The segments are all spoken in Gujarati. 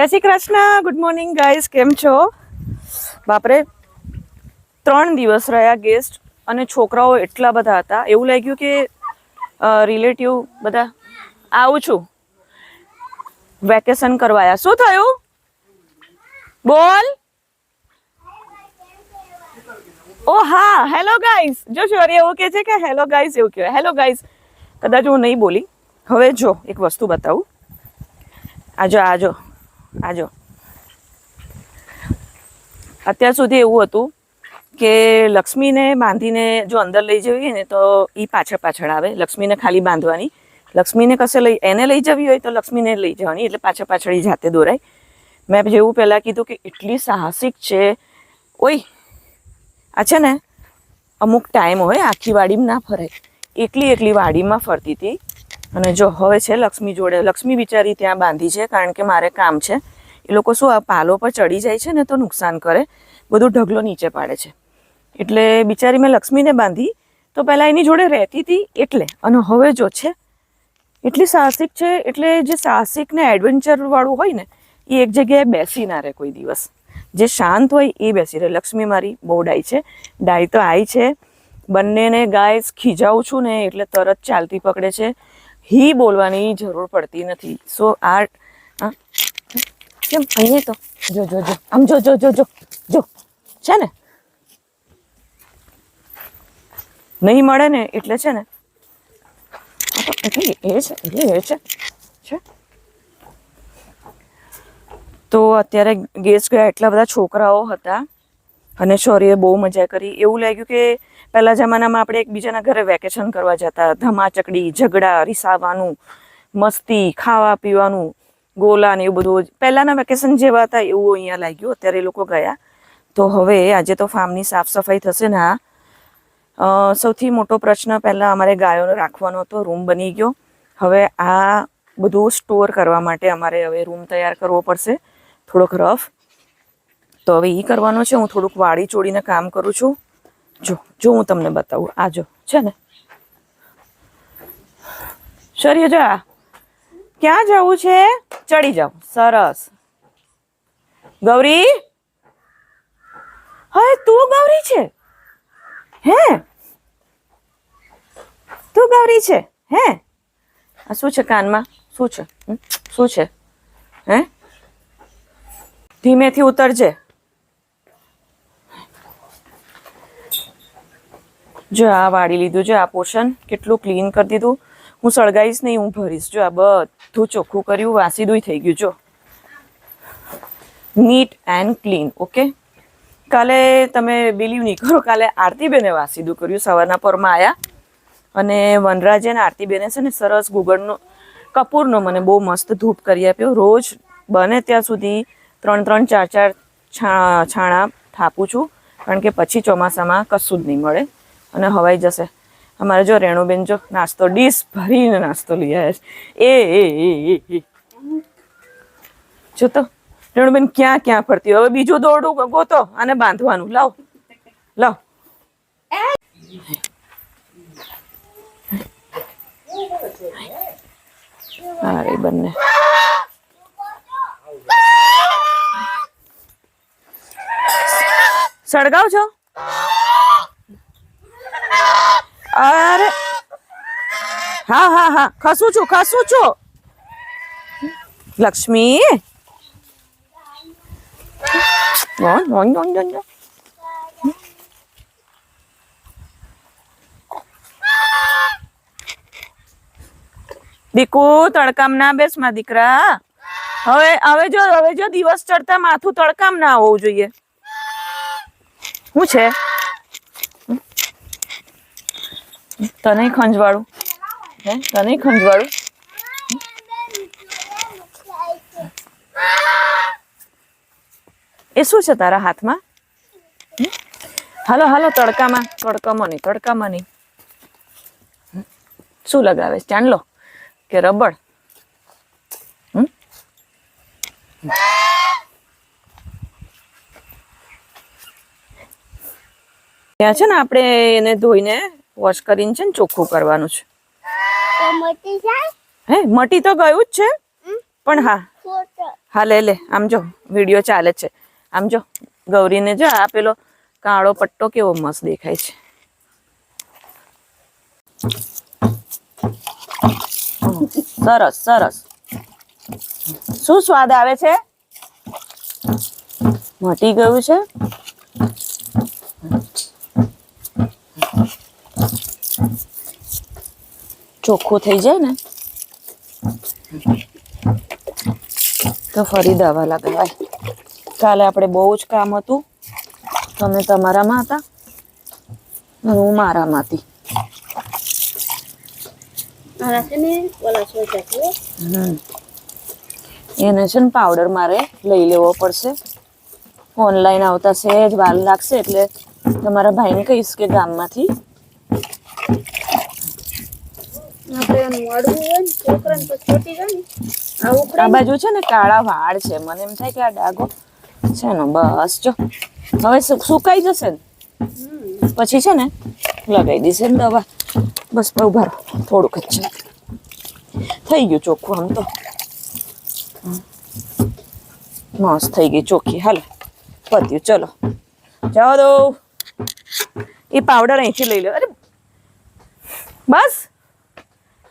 જય Shri Krishna. Good morning guys કેમ છો? બાપરે, ત્રણ દિવસ રહ્યા ગેસ્ટ અને છોકરાઓ એટલા બધા હતા. એવું લાગ્યું કે રિલેટિવ બધા આવું છું. વેકેશન કરવાયા શું થયું? બોલ. ઓ, હા. હેલો ગાઈઝ જો શોરી એવું કે છે કે હેલો ગાઈઝ એવું કહેવાય. હેલો ગાઈઝ કદાચ હું નહીં બોલી. હવે જો, એક વસ્તુ બતાવું. આજો આજો. આજો. અત્યાર સુધી એવું હતું કે લક્ષ્મીને બાંધીને જો અંદર લઈ જવી ને તો એ પાછળ પાછળ આવે, લક્ષ્મીને ખાલી બાંધવાની. લક્ષ્મીને કશે લઈ, એને લઈ જવી હોય તો લક્ષ્મીને લઈ જવાની, એટલે પાછળ પાછળ જાતે દોરાય. મેં જેવું પહેલાં કીધું કે એટલી સાહસિક છે. ઓય, આ છે ને, અમુક ટાઈમ હોય આખી વાડીમાં ના ફરાય એકલી એકલી વાડીમાં ફરતી હતી. અને જો હવે છે લક્ષ્મી જોડે, લક્ષ્મી બિચારી ત્યાં બાંધી છે, કારણ કે મારે કામ છે. એ લોકો શું આ પાલો પર ચડી જાય છે ને તો નુકસાન કરે. બધું ઢગલો નીચે પાડે છે. એટલે બિચારી મેં લક્ષ્મીને બાંધી તો પહેલાં એની જોડે રહેતી હતી એટલે. અને હવે જો છે, એટલી સાહસિક છે, એટલે જે સાહસિક ને એડવેન્ચરવાળું હોય ને, એ એક જગ્યાએ બેસી ના રહે કોઈ દિવસ. જે શાંત હોય એ બેસી રહે. લક્ષ્મી મારી બહુ ડાય છે. ડાય તો આઈ છે. બંનેને ગાય ખીજાવું છું ને એટલે તરત ચાલતી પકડે છે. હી બોલવાની જરૂર પડતી નથી. સો આ? કેમ? અહીંયા તો, જો જો જો, આમ જો જો જો જો જો, છે ને? નહીં મળે ને એટલે છે ને? એ છે, એટલે એ છે છે. તો અત્યારે ગેસ્ટ ગયા એટલા બધા છોકરાઓ હતા. અને શૌર્યએ બહુ મજા કરી. એવું લાગ્યું કે પહેલા જમાનામાં આપણે એકબીજાના ઘરે વેકેશન કરવા જતા. ધમાચકડી, ઝઘડા, રીસાવાનું, મસ્તી, ખાવા પીવાનું, ગોલા ને એવું બધું. પહેલાંના વેકેશન જેવા હતા એવું અહીંયા લાગ્યું. અત્યારે લોકો ગયા. તો હવે આજે તો ફાર્મની સાફ સફાઈ થશે ને આ. સૌથી મોટો પ્રશ્ન પહેલાં અમારે ગાયોને રાખવાનો હતો. રૂમ બની ગયો. હવે આ બધું સ્ટોર કરવા માટે અમારે હવે રૂમ તૈયાર કરવો પડશે. થોડોક રફ તો હવે એ કરવાનું છે. હું થોડુંક વાળી ચોડીને કામ કરું છું. જો જો હું તમને બતાવું. આ જો, છે ને? શરીર જા ક્યાં જવું છે? ચડી જાઓ સરસ. ગૌરી? હા, તું ગૌરી છે? હે? તું ગૌરી છે? હે? આ શું છે કાનમાં? શું છે? શું છે? હે? ધીમેથી ઉતરજે. જો આ વાળી લીધું છે આ પોર્શન કેટલું ક્લીન કરી દીધું. હું સળગાવીશ નહીં, હું ભરીશ. જો આ બધું ચોખ્ખું કર્યું વાસીદું થઈ ગયું, જો. નીટ એન્ડ ક્લીન ઓકે કાલે તમે બિલીવ નહીં કરો, કાલે આરતીબેને વાસીદું કર્યું, સવારના પરમાં આવ્યા અને વનરાજે અને આરતીબેને છે ને સરસ ગુગળનો કપૂરનો મને બહુ મસ્ત ધૂપ કરી આપ્યો. રોજ બને ત્યાં સુધી ત્રણ ત્રણ, ચાર ચાર છાણા થાપું છું. કારણ કે પછી ચોમાસામાં કશું જ નહીં મળે. અને હવાઈ જશે. અમારે જો રેણુબેન જો નાસ્તો, ડીશ ભરીને નાસ્તો લઈ આવ્યા છે. એ એ જો તો, રેણુબેન ક્યાં ક્યાં ફરતી? હવે બીજું દોરડું ગોતો અને બાંધવાનું. લાવ. લાવ. અરે બંને. સળગાવ છો? અરે! હા હા હા. ખસું છું ખસું છું. લક્ષ્મી. દીકુ, તડકામ ના બેસમાં દીકરા. હવે હવે જો હવે જો દિવસ ચડતા માથું તડકામ ના હોવું જોઈએ. શું છે? તને ખંજવાળું હે તને ખંજવાળું એ શું છે તારા હાથમાં? હાલો હાલો તડકામાં તડકામાં નહીં તડકામાં નહીં શું લગાવે ચાંદલો કે રબડ? ત્યાં છે ને આપણે એને ધોઈને વોશ કરીને છે ને ચોખ્ખું કરવાનું છે. હે મટી તો ગયું જ છે. પણ હા. હા લે લે. આમ જો વીડિયો ચાલે છે. આમ જો ગૌરીને જો આ પેલો કાળો પટ્ટો કેવો મસ્ત દેખાય છે. સરસ સરસ. શું સ્વાદ આવે છે? મટી ગયું છે? ચોખ્ખું થઈ જાય ને તો ફરી દવા લગાવાય. કાલે આપણે બહુ જ કામ હતું. તમે તમારામાં હતા. હું મારામાં હતી. એને છે ને પાવડર મારે લઈ લેવો પડશે. ઓનલાઈન આવતા સહેજ વાર લાગશે એટલે તમારા ભાઈને કહીશ કે ગામમાંથી આપણે એનું અડવું હોય ને છોકરાને પછી છોટી જાય ને આ બાજુ છે ને કાળા વાળ છે. મને એમ થાય કે આ ડાઘો છે ને બસ જો. હવે સુકાઈ જશે ને? પછી છે ને લગાવી દેશે ને દવા. બસ ઊભા રહો. થોડુંક જ છે. થઈ ગયું ચોખ્ખું આમ તો. મસ્ત થઈ ગઈ ચોખ્ખી. હાલ પત્યું. ચલો. જવા દો. એ પાવડર અહીંથી લઈ લો. અરે! બસ!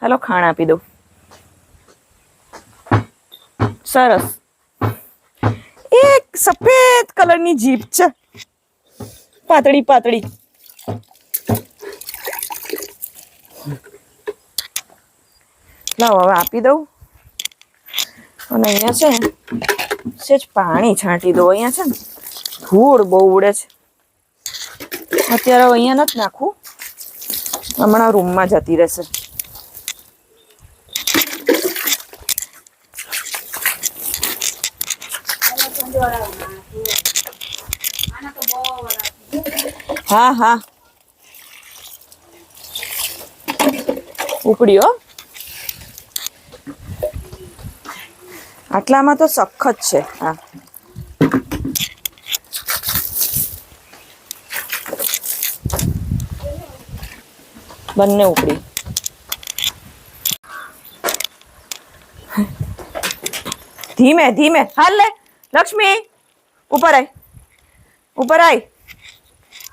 હાલો, ખાણ આપી દઉં. સરસ. એક સફેદ કલરની જીપ છે. પાતળી પાતળી. લાવો, હવે આપી દઉં. અને અહીંયા છે સેજ પાણી છાંટી દો અહીંયા છે ને, ધૂળ બહુ ઉડે છે. અત્યારે અહીંયા નથી નાખવું. હમણાં રૂમમાં જતી રહેશે. હા હા. ઉપડ્યો આટલામાં તો સખત છે, હા. બંને ઉપડી. ધીમે ધીમે. હાલ લે, લક્ષ્મી. ઉપર આય. ઉપર આય.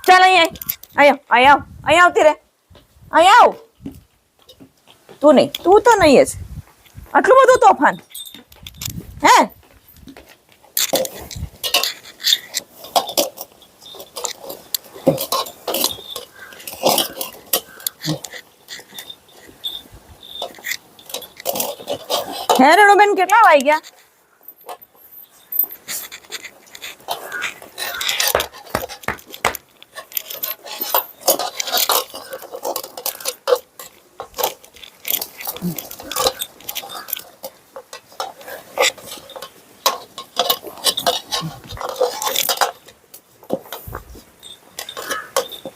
ચાલ અહીં આય અહીંયા આવ અહીંયા આવતી રે અહીંયા આવ તું નહીં તું તો નહીં જ આટલું બધું તોફાન હે હે રેણુબેન કેટલા વાગ્યા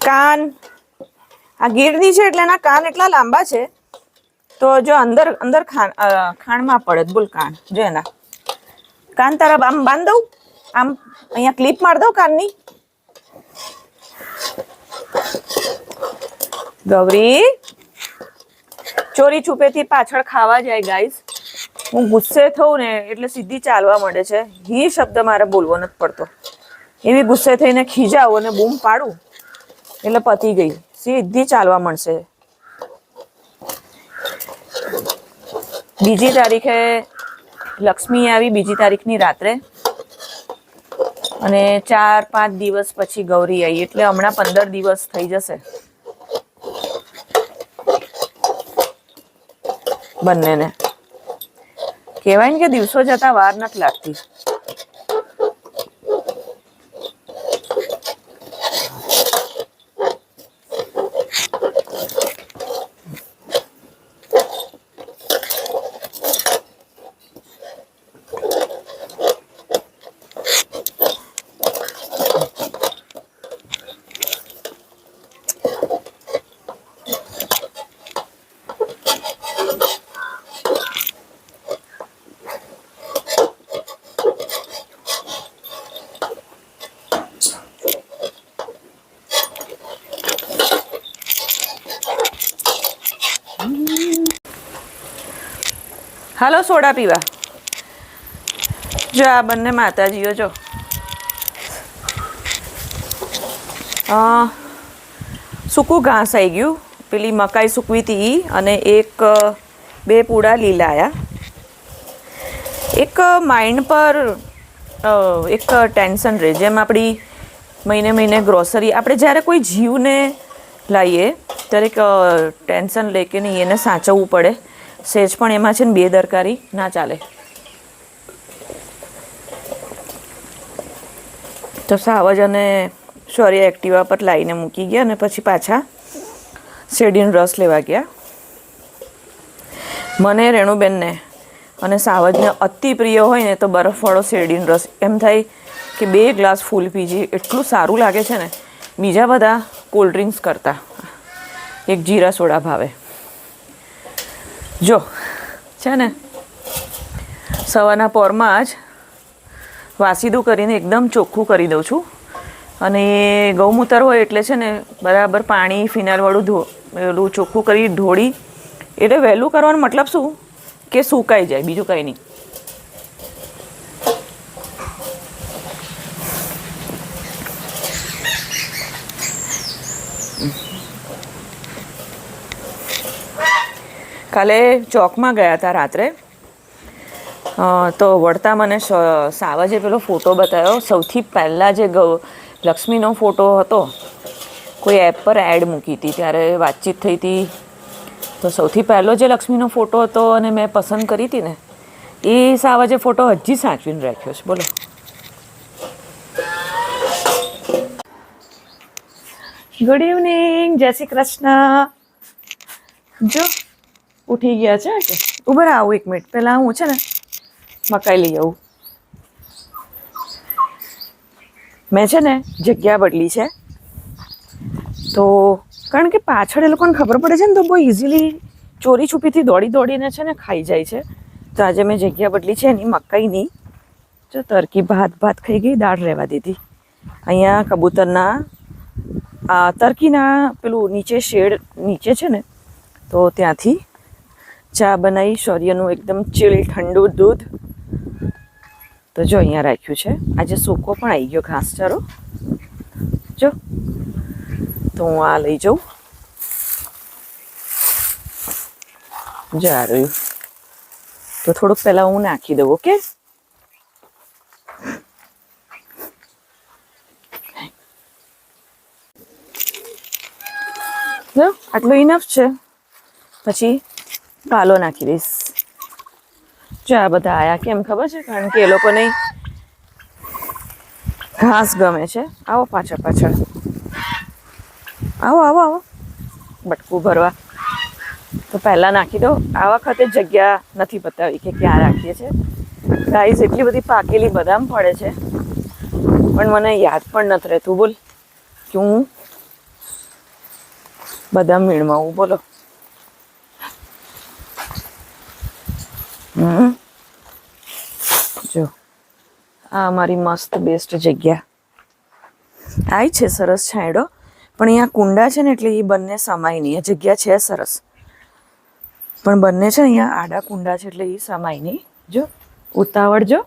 કાન. આ ગીરની છે એટલે એના કાન એટલા લાંબા છે. તો જો અંદર અંદર ખાણ ખાણમાં પડે, બોલ કાન જો એના. કાન તારા આમ બાંધ દઉં? આમ અહીંયા ક્લિપ માર દઉં કાનની? ગૌરી? ચોરી છુપેથી પાછળ ખાવા જાય ગાઈસ હું ગુસ્સે થઉં ને એટલે સીધી ચાલવા મળે છે. હી શબ્દ મારે બોલવો નથી પડતો. એવી ગુસ્સે થઈને ખીજાવું અને બૂમ પાડું, એટલે પતી ગઈ. સીધી ચાલવા મળશે બીજી તારીખે લક્ષ્મી આવી બીજી તારીખની રાત્રે. અને ચાર પાંચ દિવસ પછી ગૌરી આવી એટલે હમણાં પંદર દિવસ થઈ જશે. બંનેને. કહેવાય ને કે દિવસો જતા વાર નથી લાગતી. હાલો, સોડા પીવા. જો આ બંને માતાજીઓ જો. સૂકું ઘાસ આવી ગયું. પેલી મકાઈ સૂકવી હતી અને એક બે પૂડા લીલાયા. એક માઇન્ડ પર એક ટેન્શન રહે. જેમ આપણી મહિને મહિને ગ્રોસરી આપણે જ્યારે કોઈ જીવને લાવીએ ત્યારે એક ટેન્શન લે કે નહીં, એને સાચવવું પડે. સહેજ પણ એમાં છે ને બેદરકારી ના ચાલે. તો સાવજ અને શૌર્ય એક્ટિવા પર લાવીને મૂકી ગયા અને પછી પાછા શેરડીનો રસ લેવા ગયા. મને રેણુબેનને અને સાવજને અતિ પ્રિય હોય ને તો બરફવાળો શેરડીનો રસ એમ થાય કે બે ગ્લાસ ફૂલ પીજી, એટલું સારું લાગે છે ને. બીજા બધા કોલ્ડ ડ્રિંક્સ કરતાં. એક જીરા સોડા ભાવે. જો, છે ને? સવારના પોરમાં જ વાસીદું કરીને એકદમ ચોખ્ખું કરી દઉં છું. અને ગૌમૂત્ર હોય એટલે છે ને, બરાબર પાણી ફિનાઇલવાળું ધો, પેલું ચોખ્ખું કરી, ઢોળી. એટલે વહેલું કરવાનો મતલબ શું? કે સુકાઈ જાય, બીજું કંઈ નહીં. કાલે ચોકમાં ગયા હતા રાત્રે. તો વળતા મને સાવજે પેલો ફોટો બતાવ્યો. સૌથી પહેલાં જે ગૌ, લક્ષ્મીનો ફોટો હતો, કોઈ એપ પર એડ મૂકી હતી, ત્યારે વાતચીત થઈ હતી. તો સૌથી પહેલો જે લક્ષ્મીનો ફોટો હતો અને મેં પસંદ કરી હતી ને, એ સાવજે ફોટો હજી સાચવીને રાખ્યો છે. બોલો. ગુડ ઇવનિંગ જય શ્રી કૃષ્ણ. જો ઉઠી ગયા છે કે? ઊભા રહો, આવું એક મિનિટ. પહેલાં હું છે ને મકાઈ લઈ આવું. મેં છે ને જગ્યા બદલી છે. તો કારણ કે પાછળ એ લોકોને ખબર પડે છે ને તો બહુ ઇઝીલી ચોરી છુપીથી દોડી દોડીને છે ને ખાઈ જાય છે. તો આજે મેં જગ્યા બદલી છે એની મકાઈની જો તરકી ભાત ભાત ખાઈ ગઈ દાળ રહેવા દીધી. અહીંયા કબૂતરના આ તરકીના પેલું નીચે શેડ નીચે છે ને તો ત્યાંથી ચા બનાવી શૌર્યનું એકદમ ચીલ ઠંડુ દૂધ. તો જો અહીંયા રાખ્યું છે. આજે સૂકો પણ આવી ગયો ઘાસચારો જો. તો હું આ લઈ જાઉં. જા રહ્યું તો થોડુંક પહેલાં હું નાખી દઉં, ઓકે? આટલું ઇનફ છે. પછી પાલો નાખી દઈશ. જો આ બધા આયા, કેમ ખબર છે? કારણ કે એ લોકોને ઘાસ ગમે છે. આવો પાછળ પાછળ. આવો આવો આવો. બટકું ભરવા. તો પહેલાં નાખી દો. આ વખતે જગ્યા નથી બતાવી કે ક્યાં રાખીએ છીએ ગાઈસ એટલી બધી પાકેલી બદામ પડે છે. પણ મને યાદ પણ નથી રહેતું. બોલ. કે હું બદામ મીણમાં બોલો. જો, આ અમારી મસ્ત બેસ્ટ જગ્યા. આવી છે સરસ છાંયડો, પણ અહીંયા કુંડા છે ને એટલે એ બંને સમાય નહીં. જગ્યા છે સરસ. પણ બંને છે અહીંયા આડા કુંડા છે એટલે એ સમાય નહીં. જો, ઉતાવળ જો.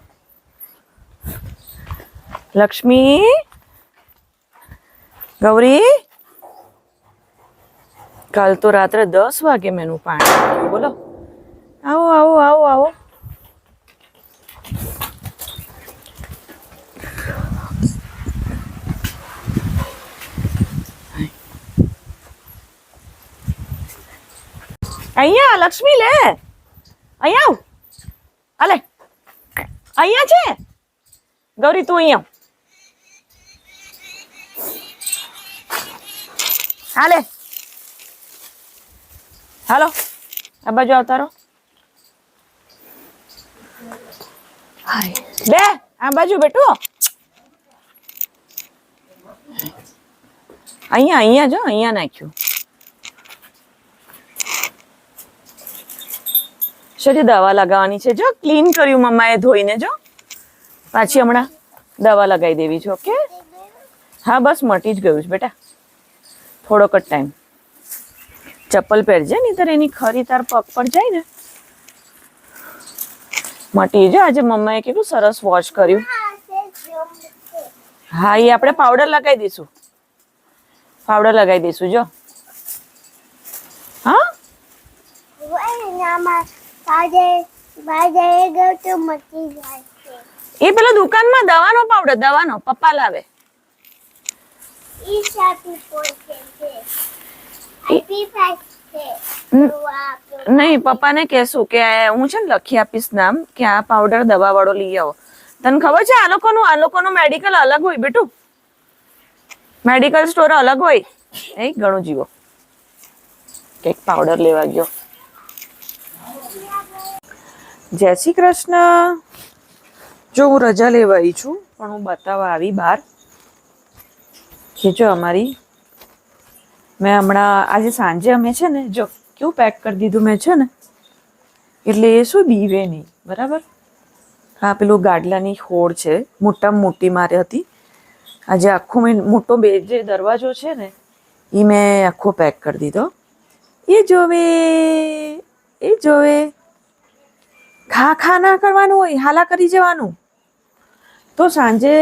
લક્ષ્મી, ગૌરી, કાલ તો રાત્રે દસ વાગે મેનું પાણી બોલો. આવો આવો આવો આવો અહીંયા લક્ષ્મી લે અહીંયા આવ અલે અહીંયા છે ગૌરી તું અહીંયા આવ. હાલે હાલો આ બાજુ આવતા રહો હાય. બે, આ બાજુ બેઠો. અહીંયા અહીંયા જો, અહીંયા નાખ્યું. શરી દવા લગાવવાની છે? જો ક્લીન કર્યું મમ્માએ ધોઈને, જો. પાછી હમણાં દવા લગાવી દેવી છે, ઓકે? હા, બસ, મટી જ ગયું છે, બેટા. થોડોક જ ટાઈમ ચપ્પલ પહેરજે નહીં એની ખરી તાર પગ પર જાય ને. મટી જો આજે મમ્માએ કેટલું સરસ વોશ કર્યું. હા એ આપણે પાવડર લગાવી દઈશું. પાવડર લગાવી દઈશું જો. હા? એ પેલા દુકાનમાં દવાનો પાવડર દવાનો. પપ્પા લાવે. નહીં પપ્પાને કહેશું કે હું છે ને લખી આપીશ નામ કે આ પાવડર દવા વાળો લઈ આવો. તને ખબર છે આ લોકોનું આ લોકોનું મેડિકલ અલગ હોય બેટું? મેડિકલ સ્ટોર અલગ હોય. એ ઘણું જીવો કંઈક પાવડર લેવા ગયો. જય શ્રી કૃષ્ણ. જો હું રજા લેવા આવી છું પણ હું બતાવવા આવી બહાર. કે જો અમારી મેં હમણાં, આજે સાંજે અમે છે ને, જો, કેવું પેક કરી દીધું મેં છે ને, એટલે એ શું બીવે નહીં, બરાબર? હા પેલું ગાડલાની હોડ છે, મોટામાં મોટી મારે હતી. આજે આખો મેં, મોટો બે જે દરવાજો છે ને, એ મેં આખો પેક કરી દીધો. એ જોવે એ જોવે. ખા ખા ના કરવાનું હોય, હાલા કરી જવાનું. તો સાંજે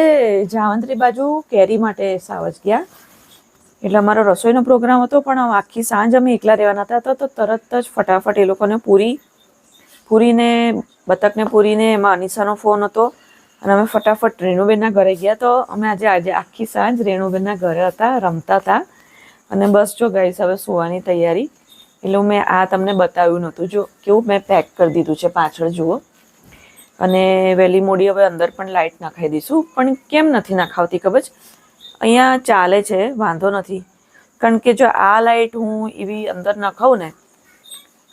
જાવંત્રી બાજુ કેરી માટે સાવજ ગયા. એટલે અમારો રસોઈનો પ્રોગ્રામ હતો, પણ આખી સાંજ અમે એકલા રહેવાના હતા, તો તરત જ ફટાફટ એ લોકોને પૂરી, પૂરીને, બતકને પૂરીને, એમાં અનિશાનો ફોન હતો, અને અમે ફટાફટ રેણુબેનના ઘરે ગયા. તો અમે આજે આજે આખી સાંજ રેણુબેનના ઘરે હતા, રમતા હતા. અને બસ જો ગાઈસ હવે સુવાની તૈયારી. એટલે મેં આ તમને બતાવ્યું નહોતું. જો, કેવું મેં પેક કરી દીધું છે પાછળ, જુઓ. અને વહેલી મોડી હવે અંદર પણ લાઇટ નાખાવી દઈશું. પણ કેમ નથી નાખાવતી ખબર અહીંયા ચાલે છે, વાંધો નથી. કારણ કે જો આ લાઇટ હું એવી અંદર નખાવું ને,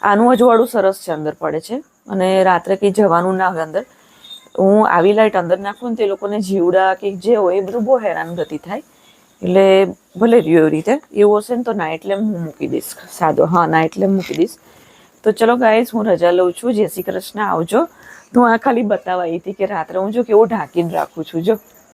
આનું અજવાળું સરસ છે, અંદર પડે છે. અને રાત્રે કંઈ જવાનું ના હોય અંદર. હું આવી લાઇટ અંદર નાખું ને તે લોકોને જીવડા કે જે હોય એ બધું બહુ હેરાનગતિ થાય. એટલે ભલે રહ્યું એવી રીતે, એવું હશે ને તો નાઇટ લેમ્પ હું મૂકી દઈશ. સાદો, હા નાઇટ લેમ્પ મૂકી દઈશ. તો ચલો ગાઈસ હું રજા લઉં છું. જય શ્રી કૃષ્ણ, આવજો. હું આ ખાલી બતાવવા આવી હતી કે રાત્રે હું જો કેવું ઢાંકીને રાખું છું, જો.